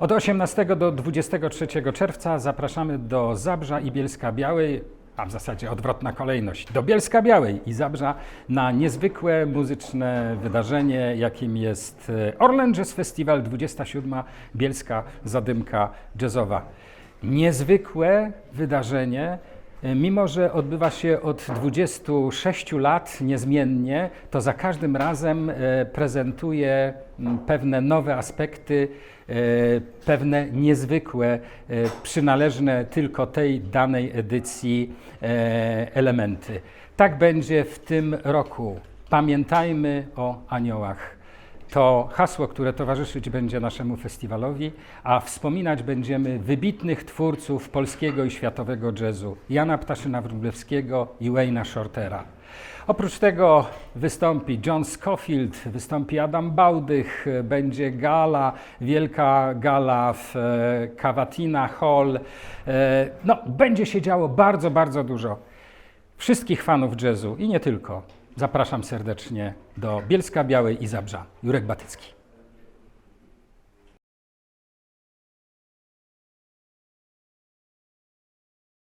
Od 18 do 23 czerwca zapraszamy do Zabrza i Bielska Białej, a w zasadzie odwrotna kolejność, do Bielska Białej i Zabrza na niezwykłe muzyczne wydarzenie, jakim jest Orlen Jazz Festival 27. Bielska Zadymka Jazzowa. Niezwykłe wydarzenie, Mimo, że odbywa się od 26 lat niezmiennie, to za każdym razem e, prezentuje pewne nowe aspekty, e, pewne niezwykłe, e, przynależne tylko tej danej edycji e, elementy. Tak będzie w tym roku. Pamiętajmy o aniołach. To hasło, które towarzyszyć będzie naszemu festiwalowi, a wspominać będziemy wybitnych twórców polskiego i światowego jazzu Jana Ptaszyna-Wróblewskiego i Wayne'a Shortera. Oprócz tego wystąpi John Scofield, wystąpi Adam Bałdych, będzie gala, wielka gala w e, Cavatina Hall. E, No, będzie się działo bardzo, bardzo dużo. Wszystkich fanów jazzu i nie tylko zapraszam serdecznie do Bielska Białej i Zabrza. Jurek Batycki.